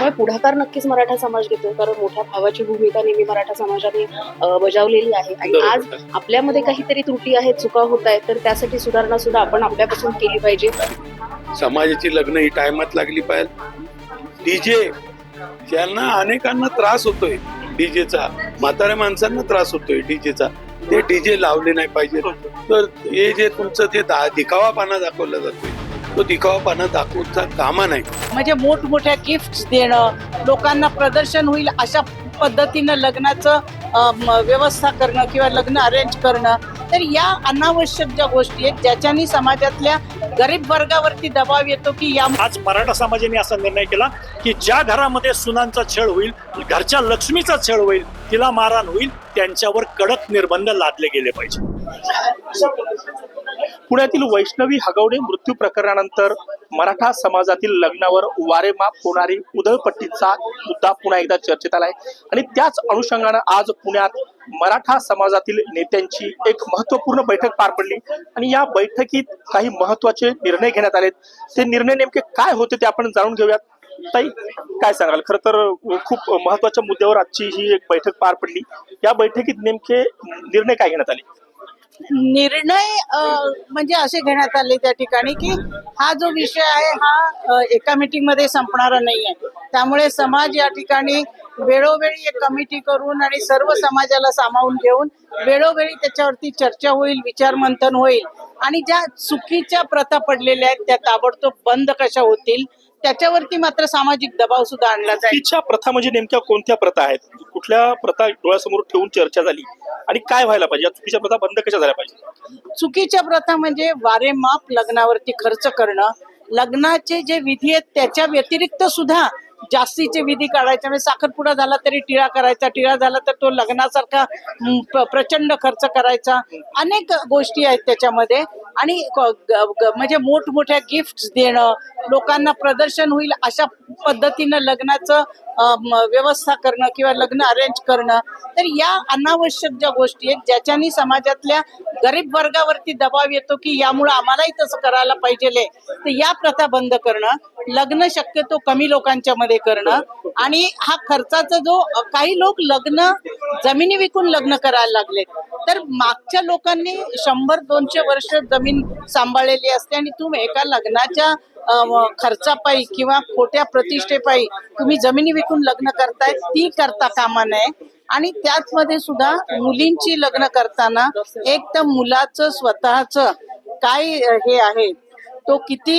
त्यामुळे पुढाकार नक्कीच मराठा समाज घेतो कारण मोठ्या भावाची भूमिका नेहमी मराठा समाजाने बजावलेली आहे. आणि आज आपल्यामध्ये काहीतरी त्रुटी आहेत चुका होत आहेत तर त्यासाठी सुधारणा सुद्धा आपण आपल्यापासून केली पाहिजे. समाजाची लग्न ही टायमात लागली पाहिजे. डीजे त्यांना अनेकांना त्रास होतोय डीजेचा म्हाताऱ्या माणसांना त्रास होतोय डीजेचा ते डीजे लावले नाही पाहिजे तर हे जे तुमचं ते दा- दिखावापाना दाखवला जातोय तो दिखावापाना दाखवता कामा नाही. म्हणजे मोठमोठ्या गिफ्ट देणं लोकांना प्रदर्शन होईल अशा पद्धतीनं लग्नाचं व्यवस्था करणं किंवा लग्न अरेंज करणं तर या अनावश्यक ज्या गोष्टी आहेत ज्याच्यानी समाजातल्या गरीब वर्गावरती दबाव येतो की या आज मराठा समाजाने असा निर्णय केला की ज्या घरामध्ये सुनांचा छळ होईल घरच्या लक्ष्मीचा छळ होईल तिला मारहाण होईल त्यांच्यावर कडक निर्बंध लादले गेले पाहिजे. पुण्यातील वैष्णवी हगवणे मृत्यू प्रकरणानंतर मराठा समाजातील लग्नावर वारेमाप होणारी उधळपट्टीचा मुद्दा पुन्हा एकदा चर्चेत आलाय. आणि त्याच अनुषंगानं आज पुण्यात मराठा समाजातील नेत्यांची एक महत्त्वपूर्ण बैठक पार पडली. आणि या बैठकीत काही महत्त्वाचे निर्णय घेण्यात आलेत. ते निर्णय नेमके काय होते ते आपण जाणून घेऊयात. ताई काय सांगाल? खर तर खूप महत्त्वाच्या मुद्द्यावर आजची ही एक बैठक पार पडली. या बैठकीत नेमके निर्णय काय घेण्यात आले? निर्णय म्हणजे असे घेण्यात आले त्या ठिकाणी की हा जो विषय आहे हा एका मीटिंगमध्ये संपणारा नाही आहे त्यामुळे समाज या ठिकाणी वेळोवेळी एक कमिटी करून आणि सर्व समाजाला सामावून घेऊन वेळोवेळी त्याच्यावरती चर्चा होईल विचार मंथन होईल. आणि ज्या चुकीच्या प्रथा पडलेल्या आहेत त्या ताबडतोब बंद कशा होतील त्याच्यावरती मात्र सामाजिक दबाव सुद्धा आणला जाईल. चुकीच्या प्रथा म्हणजे नेमक्या कोणत्या प्रथा आहेत? कुठल्या प्रथा डोळ्यासमोर ठेवून चर्चा झाली? आणि काय व्हायला पाहिजे? या चुकीच्या प्रथा बंद कशा झाल्या पाहिजे? चुकीच्या प्रथा म्हणजे वारेमाप लग्नावरती खर्च करणं लग्नाचे जे विधी आहेत त्याच्या व्यतिरिक्त सुद्धा जास्तीचे विधी काढायचे म्हणजे साखरपुडा झाला तरी टिळा करायचा टिळा झाला तर तो लग्नासारखा प्रचंड खर्च करायचा. अनेक गोष्टी आहेत त्याच्यामध्ये. आणि म्हणजे मोठमोठ्या गिफ्ट देणं लोकांना प्रदर्शन होईल अशा पद्धतीनं लग्नाचं व्यवस्था करणं किंवा लग्न अरेंज करणं तर या अनावश्यक ज्या गोष्टी आहेत ज्याच्यानी समाजातल्या गरीब वर्गावरती दबाव येतो की यामुळे आम्हालाही तसं करायला पाहिजे तर या प्रथा बंद करणं. लग्न शक्यतो कमी लोकांच्या मध्ये करणं. आणि हा खर्चाचा जो काही लोक लग्न जमिनी विकून लग्न करायला लागले तर मागच्या लोकांनी शंभर दोनशे वर्ष जमीन सांभाळलेली असते आणि तुम्ही एका लग्नाच्या खर्चापायी किंवा खोट्या प्रतिष्ठेपायी तुम्ही जमिनी विकून लग्न करताय ती करता कामा नये. आणि त्याचमध्ये सुद्धा मुलींची लग्न करताना एक तर मुलाचं स्वतःचं काय हे आहे तो किती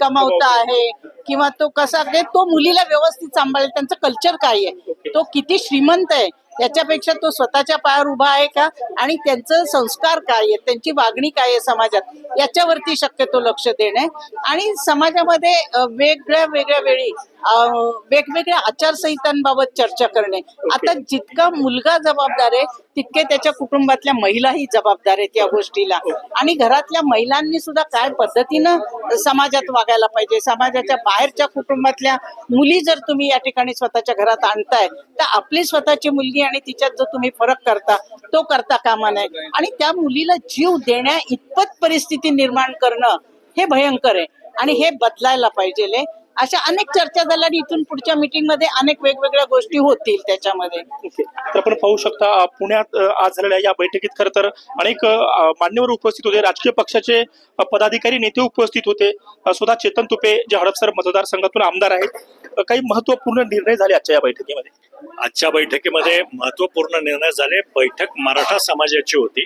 कमावता आहे किंवा तो कसा म्हणजे तो मुलीला व्यवस्थित सांभाळेल त्यांचं कल्चर काय आहे? तो किती श्रीमंत आहे? याच्यापेक्षा तो स्वतःच्या पायावर उभा आहे का? आणि त्यांचं संस्कार काय आहे? त्यांची वागणी काय आहे समाजात? याच्यावरती शक्यतो लक्ष देणे. आणि समाजामध्ये वेगळ्या वेगळ्या वेळी वेगवेगळ्या आचारसंहितांबाबत चर्चा करणे. आता जितका मुलगा जबाबदार आहे तितके त्याच्या कुटुंबातल्या महिलाही जबाबदार आहेत या गोष्टीला. आणि घरातल्या महिलांनी सुद्धा काय पद्धतीनं समाजात वागायला पाहिजे? समाजाच्या बाहेरच्या कुटुंबातल्या मुली जर तुम्ही या ठिकाणी स्वतःच्या घरात आणताय तर आपली स्वतःची मुलगी आणि तिच्यात जो तुम्ही फरक करता तो करता कामा नये. आणि त्या मुलीला जीव देण्या इतपत परिस्थिती निर्माण करणं हे भयंकर आहे. आणि हे बदलायला पाहिजे अशा अनेक चर्चा झाल्या आणि इथून पुढच्या मीटिंगमध्ये अनेक वेगवेगळ्या गोष्टी होतील त्याच्यामध्ये. तर आपण पाहू शकता पुण्यात आज झालेल्या या बैठकीत खरं तर अनेक मान्यवर उपस्थित होते. राजकीय पक्षाचे पदाधिकारी नेते उपस्थित होते. सुद्धा चेतन तुपे जे हडपसर मतदारसंघातून आमदार आहेत. काही महत्त्वपूर्ण निर्णय झाले आजच्या या बैठकीमध्ये? आजच्या बैठकीमध्ये महत्त्वपूर्ण निर्णय झाले. बैठक मराठा समाजाची होती.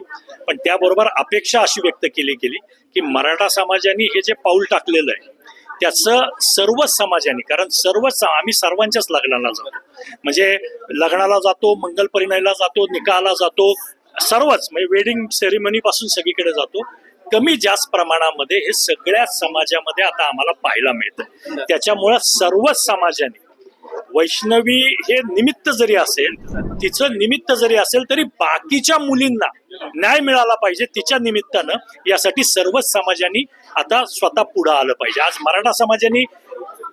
पण त्याबरोबर अपेक्षा अशी व्यक्त केली गेली की मराठा समाजाने हे जे पाऊल टाकलेलं आहे त्याचं सर्वच समाजाने कारण सर्वच आम्ही सर्वांच्याच लग्नाला जातो. म्हणजे लग्नाला जातो मंगल परिणयला जातो निकाला जातो सर्वच म्हणजे वेडिंग सेरेमनीपासून सगळीकडे जातो. कमी जास्त प्रमाणामध्ये हे सगळ्या समाजामध्ये आता आम्हाला पाहायला मिळतं. त्याच्यामुळं सर्वच समाजाने वैष्णवी हे निमित्त जरी असेल तिचं निमित्त जरी असेल तरी बाकीच्या मुलींना न्याय मिळाला पाहिजे तिच्या निमित्तानं. यासाठी सर्वच समाजाने आता स्वतः पुढं आलं पाहिजे. आज मराठा समाजाने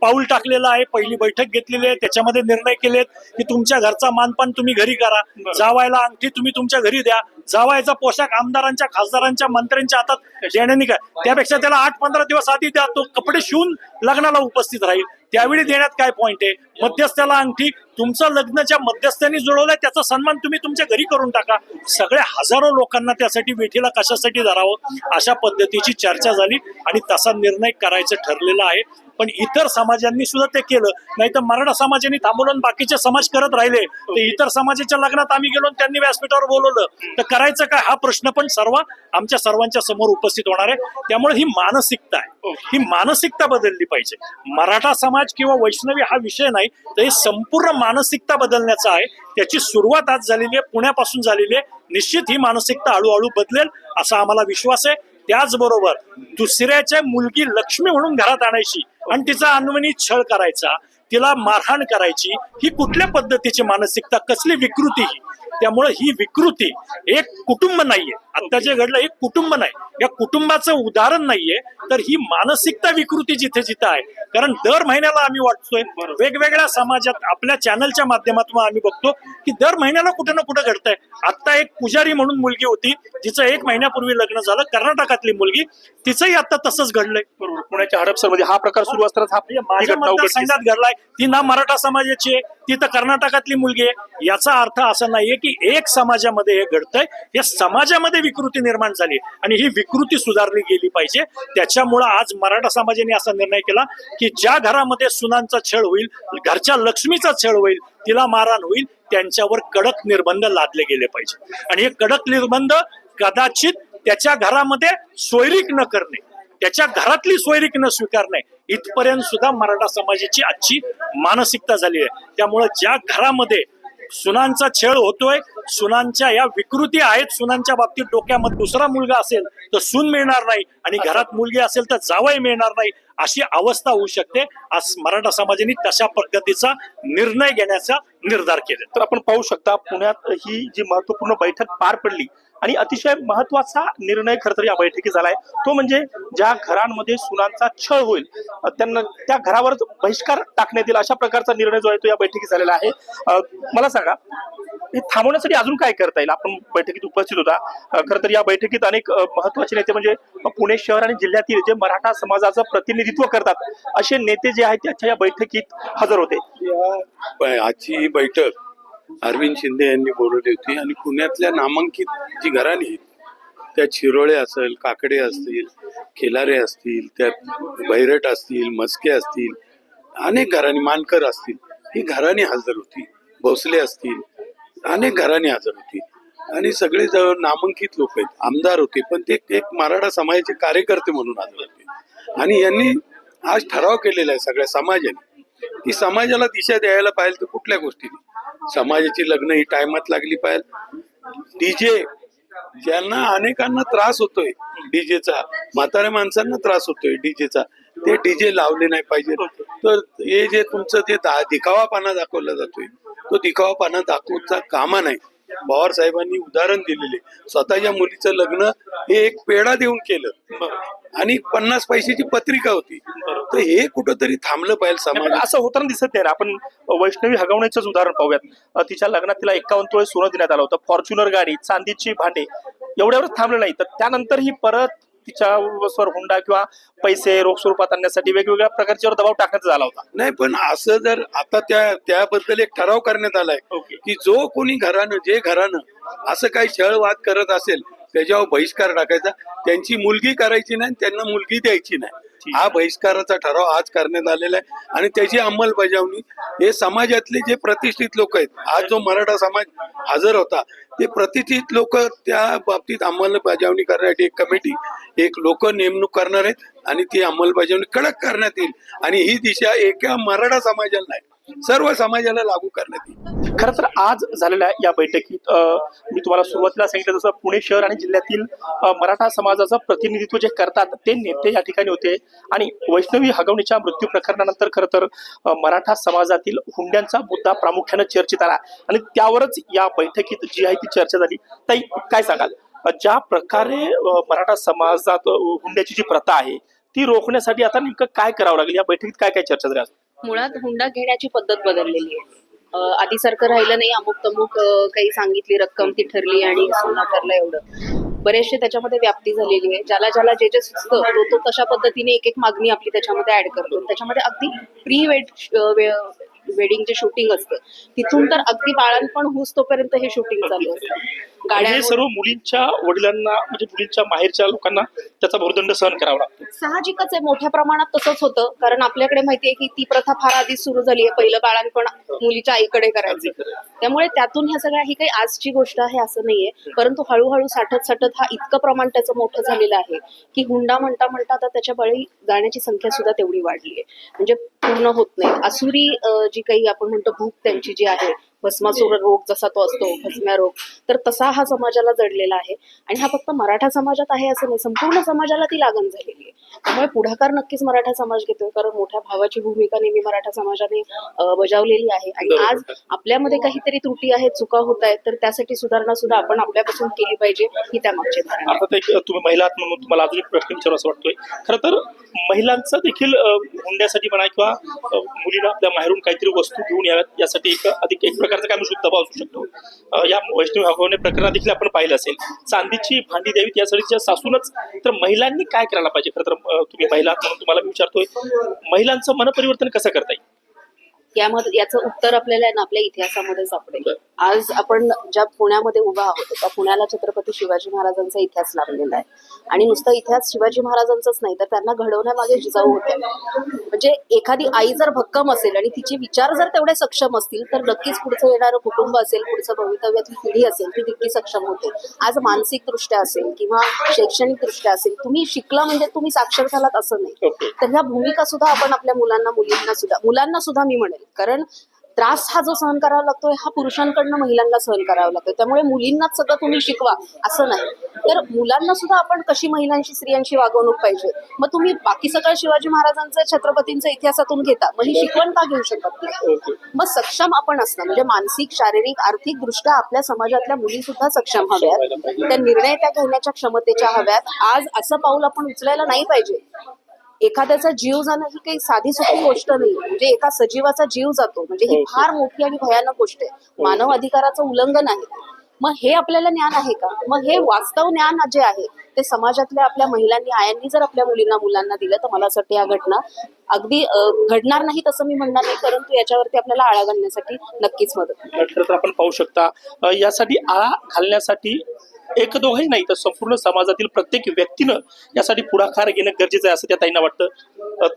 पाऊल टाकलेलं आहे पहिली बैठक घेतलेली आहे त्याच्यामध्ये निर्णय केलेत की तुमच्या घरचा मानपान तुम्ही घरी करा. जावायला अंगठी तुम्ही तुमच्या घरी द्या. जावायचा पोशाख आमदारांच्या खासदारांच्या मंत्र्यांच्या हातात देण्याने काय त्यापेक्षा त्याला आठ पंधरा दिवस आधी द्या. तो कपडे शिवून लग्नाला उपस्थित राहील. त्यावेळी देण्यात काय पॉईंट आहे? मध्यस्थाला अंगठी तुमचं लग्न ज्या मध्यस्थांनी जुळवलंय त्याचा सन्मान तुम्ही तुमच्या घरी करून टाका. सगळ्या हजारो लोकांना त्यासाठी वेठीला कशासाठी धरावं अशा पद्धतीची चर्चा झाली आणि तसा निर्णय करायचं ठरलेलं आहे. पण इतर समाजांनी सुद्धा ते केलं. नाही तर मराठा समाजाने थांबवलं बाकीचे समाज करत राहिले. तर इतर समाजाच्या लग्नात आम्ही गेलो त्यांनी व्यासपीठावर बोलवलं. तर करायचं काय? हा प्रश्न पण सर्व आमच्या सर्वांच्या समोर उपस्थित होणार आहे. त्यामुळे ही मानसिकता आहे. ही मानसिकता बदलली पाहिजे. मराठा समाज किंवा वैष्णवी हा विषय नाही तर हे संपूर्ण मानसिकता बदलण्याचा आहे. त्याची सुरुवात आज झालेली आहे पुण्यापासून झालेली आहे. निश्चित ही मानसिकता हळूहळू बदलेल असा आम्हाला विश्वास आहे. त्याचबरोबर दुसऱ्याच्या मुलगी लक्ष्मी म्हणून घरात आणायची आणि तिचा अन्वनी छळ करायचा. तिला मारहाण करायची ही कुठल्या पद्धतीची मानसिकता कसली विकृती ही? त्यामुळे ही विकृती एक कुटुंब नाहीये. आता जे घडलं एक कुटुंब नाही. या कुटुंबाचं उदाहरण नाहीये. तर ही मानसिकता विकृती जिथे जिथे आहे. कारण दर महिन्याला आम्ही वाटतोय वेगवेगळ्या समाजात आपल्या चॅनलच्या माध्यमातून आम्ही बघतो की दर महिन्याला कुठं ना कुठं घडतंय. आता एक पुजारी म्हणून मुलगी होती. जिचं एक महिन्यापूर्वी लग्न झालं. कर्नाटकातली मुलगी. तिचंही आता तसंच घडलंय. पुण्याच्या हडपसरमध्ये हा प्रकार सुरू हा उघडकीस मतदारसंघात घडलाय. ती ना मराठा समाजाची आहे ती तर कर्नाटकातली मुलगी आहे. याचा अर्थ असा नाहीये की एक समाजामध्ये हे घडतंय या समाजामध्ये विकृती निर्माण झाली आणि ही विकृती सुधारली गेली पाहिजे. त्याच्यामुळं आज मराठा समाजाने असा निर्णय केला की ज्या घरामध्ये सुनांचा छळ होईल घरच्या लक्ष्मीचा छळ होईल तिला मारहाण होईल त्यांच्यावर कडक निर्बंध लादले गेले पाहिजे. आणि हे कडक निर्बंध कदाचित त्याच्या घरामध्ये सोयरीक न करणे त्याच्या घरातली सोयरीक न स्वीकारणे इथपर्यंत सुद्धा मराठा समाजाची आजची मानसिकता झाली आहे. त्यामुळे ज्या घरामध्ये सुनांचा छळ होतोय सुनांच्या या विकृती आहेत सुनांच्या बाबतीत डोक्यामध्ये दुसरा मुलगा असेल तर सून मिळणार नाही आणि घरात मुलगी असेल तर जावई मिळणार नाही अशी अवस्था होऊ शकते. आज मराठा समाजाने तशा पद्धतीचा निर्णय घेण्याचा निर्धार केला तर आपण पाहू शकता पुण्यात ही जी महत्त्वपूर्ण बैठक पार पडली आणि अतिशय महत्त्वाचा निर्णय खर तर या बैठकीत झालाय. तो म्हणजे ज्या घरांमध्ये सुनांचा छळ होईल त्यांना त्या घरावर बहिष्कार टाकण्यात येईल अशा प्रकारचा निर्णय जो आहे तो या बैठकीत झालेला आहे. मला सांगा हे थांबवण्यासाठी अजून काय करता येईल? आपण बैठकीत उपस्थित होता. खर खरं तर या बैठकीत अनेक महत्त्वाचे नेते म्हणजे पुणे शहर आणि जिल्ह्यातील जे मराठा समाजाचं प्रतिनिधित्व करतात असे नेते जे आहेत त्याच्या या बैठकीत हजर होते. आजची ही बैठक अरविंद शिंदे यांनी बोलवली होती आणि पुण्यातल्या नामांकित जी घराणी आहेत त्या शिरोळे असेल काकडे असतील खेलारे असतील त्यात बैरट असतील मस्के असतील अनेक घराणी मानकर असतील ही घराणी हजर होती भोसले असतील अनेक घराणी हजर होती. आणि सगळे जवळ नामांकित लोक आहेत आमदार होते पण ते एक मराठा समाजाचे कार्यकर्ते म्हणून हजर होते. आणि यांनी आज ठराव केलेला आहे सगळ्या समाजाने की समाजाला दिशा द्यायला पाहिजे तर कुठल्या गोष्टीने? समाजाची लग्न ही टायमात लागली पाहिजे. डीजे ज्यांना अनेकांना त्रास होतोय डीजेचा म्हाताऱ्या माणसांना त्रास होतोय डीजेचा. ते डीजे लावले नाही पाहिजे तर हे जे तुमचं ते दिखावा दिखावापणा दाखवला जातोय तो दिखावापणा दाखवता कामा नाही. पवार साहेबांनी उदाहरण दिलेले. स्वतःच्या मुलीचं लग्न हे एक पेढा देऊन केलं. आणि पन्नास पैशाची पत्रिका होती. तर हे कुठंतरी थांबलं पाहिजे समाज असं होताना दिसत नाही आपण वैष्णवी हगवण्याचंच उदाहरण पाहूयात. तिच्या लग्नात तिला एकावन्न तोळे सोनं देण्यात आलं होतं. फॉर्च्युनर गाडी चांदीची भांडे एवढ्यावरच थांबलं नाही. तर त्यानंतर ही परत तिच्या वर हुंडा किंवा पैसे रोख स्वरूपात आणण्यासाठी वेगवेगळ्या प्रकारच्यावर दबाव टाकण्यात झाला होता. नाही पण असं जर आता त्या त्याबद्दल एक ठराव करण्यात आलाय. की जो कोणी घरानं जे घरानं असं काही छळवाद करत असेल त्याच्यावर बहिष्कार टाकायचा. त्यांची मुलगी करायची नाही त्यांना मुलगी द्यायची नाही. हा बहिष्काराचा ठराव आज करण्यात आलेला आहे आणि त्याची अंमलबजावणी हे समाजातले जे प्रतिष्ठित लोक आहेत आज जो मराठा समाज हजर होता ते प्रतिष्ठित लोक त्या बाबतीत अंमलबजावणी करण्यासाठी एक कमिटी एक लोक नेमणूक करणार आहेत आणि ती अंमलबजावणी कडक करण्यात येईल. आणि ही दिशा एका मराठा समाजाला नाही सर्व समाजाला लागू करण्यात येईल. खरं तर आज झालेल्या या बैठकीत अं, मी तुम्हाला सुरुवातीला सांगितलं जसं पुणे शहर आणि जिल्ह्यातील मराठा समाजाचं प्रतिनिधित्व जे करतात ते नेते या ठिकाणी होते. आणि वैष्णवी हगवणीच्या मृत्यू प्रकरणानंतर खरं तर मराठा समाजातील हुंड्यांचा मुद्दा प्रामुख्यानं चर्चेत आला. आणि त्यावरच या बैठकीत जी आहे ती चर्चा झाली. ताई काय सांगाल? ज्या प्रकारे मराठा समाजात हुंड्याची जी प्रथा आहे ती रोखण्यासाठी आता नेमकं काय करावं लागेल? या बैठकीत काय काय चर्चा झाली मुळात हुंडा घेण्याची पद्धत बदललेली आहे. आधीसारखं आधी सारखं राहिलं नाही अमुक तमुक काही सांगितली रक्कम ती ठरली आणि सोना ठरलं एवढं. बरेचसे त्याच्यामध्ये व्याप्ती झालेली आहे. ज्याला ज्याला जे जे सुचतं तो तो तशा पद्धतीने एक एक मागणी आपली त्याच्यामध्ये ऍड करतो. त्याच्यामध्ये अगदी प्री वेड वेडिंग जे शूटिंग असतं तिथून तर अगदी बाळांपण होस तोपर्यंत हे शूटिंग चालू असतं. हे गाड्या सर्व मुलींच्या वडिलांना म्हणजे मुलींच्या माहेरच्या लोकांना त्याचा भूर्दंड सहन करावा लागतो. साहजिकच आहे मोठ्या प्रमाणात तसंच होतं. कारण आपल्याकडे माहितीये की ती प्रथा फार आधीच सुरू झाली आहे. पहिलं बाळांपण मुलीच्या आईकडे करायचं. त्यामुळे त्यातून ह्या सगळ्या ही काही आजची गोष्ट आहे असं नाहीये. परंतु हळूहळू साठत साठत हा इतकं प्रमाण त्याचं मोठं झालेलं आहे की हुंडा म्हणता म्हणता आता त्याच्या बळी जाण्याची संख्या सुद्धा तेवढी वाढली आहे. म्हणजे पूर्ण होत नाही. असुरी जी काही आपण म्हणतो भूक त्यांची जी आहे भस्मासुर रोग जसा तो असतो भस्म्या रोग तर तसा हा समाजाला जडलेला आहे. आणि हा फक्त मराठा समाजात आहे असं नाही संपूर्ण समाजाला ती लागण झालेली आहे. त्यामुळे पुढाकार नक्कीच मराठा समाज घेतोय कारण मोठ्या भावाची भूमिका नेहमी मराठा समाजाने बजावलेली आहे. आणि आज आपल्यामध्ये काहीतरी त्रुटी आहेत चुका होत आहेत तर त्यासाठी सुधारणा सुद्धा आपण आपल्यापासून केली पाहिजे ही त्यामागची तुम्ही महिला म्हणून तुम्हाला अजून एक प्रश्न विचारू असं वाटतोय. खरं तर महिलांचं देखील हुंड्यासाठी म्हणा किंवा मुलीला आपल्या माहेरून काहीतरी वस्तू घेऊन याव्यात यासाठी एक अधिक एक प्रकारचा काय म्हणू दबाव असू शकतो. या वैष्णवी हगवणे प्रकरणात देखील आपण पाहिलं असेल. चांदीची भांडी द्यावीत यासाठी सासूनच तर महिलांनी काय करायला पाहिजे? खरं तर तुम्ही महिला म्हणून तुम्हाला मी विचारतोय महिलांचं मनपरिवर्तन कसं करता येईल? यामध्ये याचं उत्तर आपल्याला ना आपल्या इतिहासामध्ये सापडेल. आज आपण ज्या पुण्यामध्ये उभा आहोत त्या पुण्याला छत्रपती शिवाजी महाराजांचा इतिहास लाभलेला आहे. आणि नुसता इतिहास शिवाजी महाराजांचाच नाही तर त्यांना घडवण्यामागे जिजाऊ होत्या म्हणजे एखादी आई जर भक्कम असेल आणि तिचे विचार जर तेवढे सक्षम असतील तर नक्कीच पुढचं येणारं कुटुंब असेल पुढचं भवितव्यातली पिढी असेल ती तितकी सक्षम होते. आज मानसिक दृष्ट्या असेल किंवा शैक्षणिक दृष्ट्या असेल तुम्ही शिकला म्हणजे तुम्ही साक्षर झालात असं नाही. तर ह्या भूमिका सुद्धा आपण आपल्या मुलांना मुलींना सुद्धा मुलांना सुद्धा मी म्हणेल कारण त्रास हा जो सहन करावा लागतोय हा पुरुषांकडनं महिलांना सहन करावा लागतो त्यामुळे मुलींनाच सगळं तुम्ही शिकवा असं नाही. तर मुलांना सुद्धा आपण कशी महिलांशी स्त्रियांची वागवणूक पाहिजे? मग तुम्ही बाकी सगळं शिवाजी महाराजांचं छत्रपतींचं इतिहासातून घेता मग ही शिकवण का घेऊ शकत नाही? मग सक्षम आपण असणं म्हणजे मानसिक शारीरिक आर्थिक दृष्ट्या आपल्या समाजातल्या मुली सुद्धा सक्षम हव्यात. त्या निर्णय त्या घेण्याच्या क्षमतेच्या हव्यात. आज असं पाऊल आपण उचलायला नाही पाहिजे. एखाद्याचा जीव जाणं ही काही साधी सोपी गोष्ट नाही. म्हणजे एका सजीवाचा जीव जातो. म्हणजे ही फार मोठी आणि भयानक गोष्ट आहे. मानव अधिकाराचं उल्लंघन आहे. मग हे आपल्याला ज्ञान आहे का? मग हे वास्तव ज्ञान जे आहे ते समाजातल्या आपल्या महिलांनी आयांनी जर आपल्या मुलींना मुलांना दिलं तर मला असं वाटतं या घटना अगदी घडणार नाही तसं मी म्हणणार नाही. परंतु याच्यावरती आपल्याला आळा घालण्यासाठी नक्कीच मदत आपण पाहू शकता यासाठी आळा घालण्यासाठी एक दोघंही नाही तर संपूर्ण समाजातील प्रत्येक व्यक्तीनं यासाठी पुढाकार घेणं गरजेचं आहे असं त्या ताईंना वाटतं.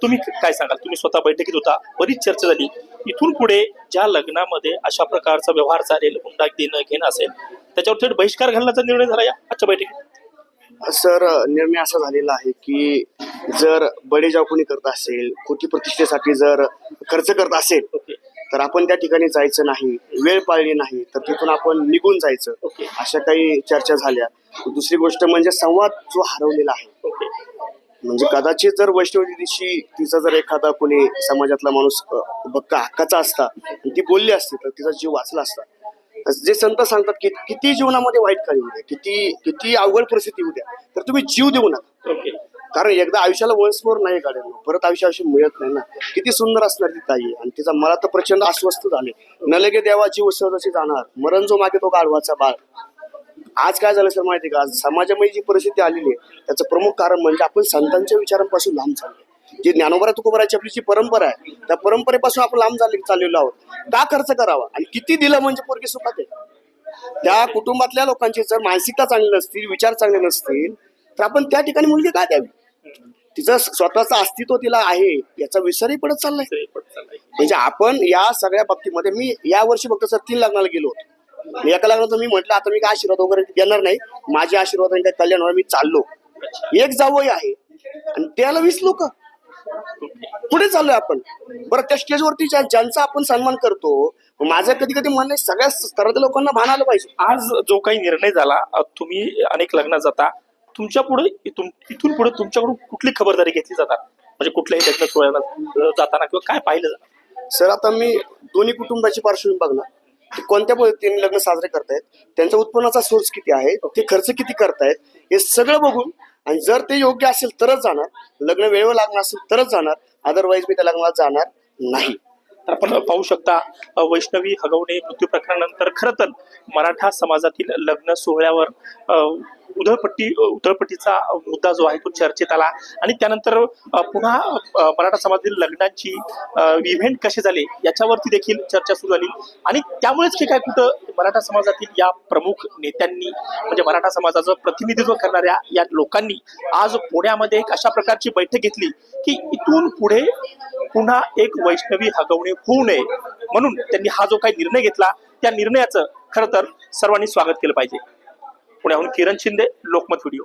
तुम्ही काय सांगाल? तुम्ही स्वतः बैठकीत होता बरीच चर्चा झाली. इथून पुढे ज्या लग्नामध्ये अशा प्रकारचा व्यवहार चालेल हुंडा देणं घेणं असेल त्याच्यावर थेट बहिष्कार घालण्याचा निर्णय झाला या आजच्या बैठकीत? सर निर्णय असा झालेला आहे की जर बडेजाव कोणी करत असेल खोटी प्रतिष्ठेसाठी जर खर्च करत असेल ओके. तर आपण त्या ठिकाणी जायचं नाही वेळ पाळली नाही तर तिथून आपण निघून जायचं अशा काही चर्चा झाल्या. दुसरी गोष्ट म्हणजे संवाद जो हरवलेला आहे. म्हणजे कदाचित जर वैष्णवी दिवशी तिचा जर एखादा कोणी समाजातला माणूस बक्का हक्काचा असता ती बोलली असती तर तिचा जीव वाचला असता. जे संत सांगतात की किती जीवनामध्ये वाईट काळी होऊ द्या किती किती अवघड परिस्थिती होऊ द्या तर तुम्ही जीव देऊ नका. कारण एकदा आयुष्याला वन्स नाही काढेल परत आयुष्य आयुष्य मिळत नाही ना. किती सुंदर असणार ती ताई. आणि तिचा मला तर प्रचंड अस्वस्थ झाले. न लगे देवाची सहजाची जाणार. मरण जो मागे तो गाढवाचा बाळ. आज काय झालं सर माहिती का? समाजामध्ये जी परिस्थिती आलेली आहे त्याचं प्रमुख कारण म्हणजे आपण संतांच्या विचारांपासून लांब चाललो जी ज्ञानोबरा तुकोबराची आपली जी परंपरा आहे त्या परंपरेपासून आपण लांब झाले चाललेलो आहोत. का खर्च करावा? आणि किती दिलं म्हणजे पोरगी सुखात आहे? त्या कुटुंबातल्या लोकांची जर मानसिकता चांगली नसतील विचार चांगले नसतील तर आपण त्या ठिकाणी मुलगी का द्यावी? तिचं स्वतःचं अस्तित्व तिला आहे याचा विसरही पडत चाललाय. म्हणजे आपण या सगळ्या बाबतीमध्ये मी या वर्षी फक्त सर तीन लग्नाला गेलो होतो. मी एका लग्नात मी म्हटलं आता मी काय आशीर्वाद वगैरे देणार नाही माझ्या आशीर्वादाने काय कल्याण होणार मी चाललो. एक जावई आहे आणि त्याला वीस लोक. पुढे चाललोय आपण. बरं त्या स्टेजवरती ज्या- ज्यांचा आपण सन्मान करतो माझं कधी कधी म्हणणं सगळ्या स्तरातल्या लोकांना भान आलं पाहिजे. आज जो काही निर्णय झाला तुम्ही अनेक लग्नात जाता तुमच्यापुढे इथून पुढे तुमच्याकडून कुठली खबरदारी घेतली जातात म्हणजे कुठल्याही लग्न सोहळ्याला जाताना किंवा काय पाहिलं जातं सर आता मी दोन्ही कुटुंबाची पार्श्वभूमी बघणार. की कोणत्या पद्धतीने लग्न साजरे करतायत त्यांचा उत्पन्नाचा सोर्स किती आहे ते खर्च किती करतायत हे सगळं बघून आणि जर ते योग्य असेल तरच जाणार. लग्न वेळेवर लागणार असेल तरच जाणार. अदरवाईज मी त्या लग्नाला जाणार नाही. तर आपण पाहू शकता वैष्णवी हगवणे मृत्यू प्रकरणानंतर खरं तर मराठा समाजातील लग्न सोहळ्यावर उधळपट्टी उधळपट्टीचा मुद्दा जो आहे तो चर्चेत आला. आणि त्यानंतर पुन्हा मराठा समाजातील लग्नांची इव्हेंट कसे झाले याच्यावरती देखील चर्चा सुरू झाली. आणि त्यामुळेच की काय कुठं मराठा समाजातील या प्रमुख नेत्यांनी म्हणजे मराठा समाजाचं प्रतिनिधित्व करणाऱ्या या लोकांनी आज पुण्यामध्ये एक अशा प्रकारची बैठक घेतली की इथून पुढे पुन्हा एक वैष्णवी हगवणे होऊ नये म्हणून त्यांनी हा जो काही निर्णय घेतला त्या निर्णयाचं खरं तर सर्वांनी स्वागत केलं पाहिजे. पुण्याहून किरण शिंदे लोकमत व्हिडिओ.